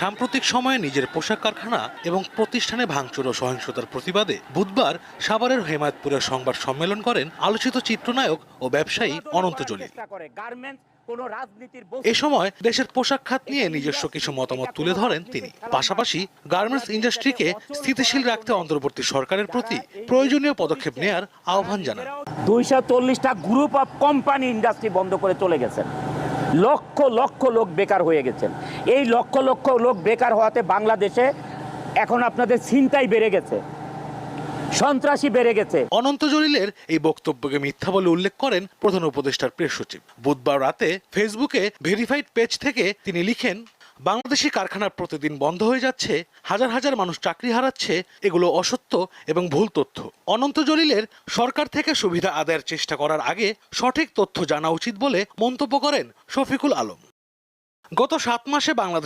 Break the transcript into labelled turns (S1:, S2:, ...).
S1: সাম্প্রতিক সময়ে নিজের পোশাক কারখানা এবং প্রতিষ্ঠানে ভাঙচুর ও সহিংসতার প্রতিবাদে বুধবার সাভারের হেমায়তপুরের সংবাদ সম্মেলন করেন আলোচিত চিত্রনায়ক ও ব্যবসায়ী অনন্ত জলিল। এ সময় দেশের পোশাক খাত নিয়ে নিজস্ব কিছু মতামত তুলে ধরেন তিনি। পাশাপাশি গার্মেন্টস ইন্ডাস্ট্রিকে স্থিতিশীল রাখতে অন্তর্বর্তী সরকারের প্রতি প্রয়োজনীয় পদক্ষেপ নেয়ার আহ্বান জানান।
S2: দুইশো চল্লিশটা গ্রুপ অফ কোম্পানি ইন্ডাস্ট্রি বন্ধ করে চলে গেছেন লক্ষ লক্ষ লোক বেকার হয়ে গেছেন। এই লক্ষ লক্ষ লোক বেকার হওয়াতে বাংলাদেশে এখন আপনাদের চিন্তাই বেড়ে গেছে। সন্ত্রাসী বেড়ে গেছে।
S1: অনন্ত জলিলের এই বক্তব্যকে মিথ্যা বলে উল্লেখ করেন প্রধান উপদেষ্টার প্রেস সচিব। বুধবার রাতে ফেসবুকে ভেরিফাইড পেজ থেকে তিনি লিখেন বাংলাদেশি কারখানা প্রতিদিন বন্ধ হয়ে যাচ্ছে, হাজার হাজার মানুষ চাকরি হারাচ্ছে, এগুলো অসত্য এবং ভুল তথ্য। অনন্ত জলিলের সরকার থেকে সুবিধা আদায়ের চেষ্টা করার আগে সঠিক তথ্য জানা উচিত বলে মন্তব্য করেন শফিকুল আলম। গত সাত মাসে বাংলাদেশে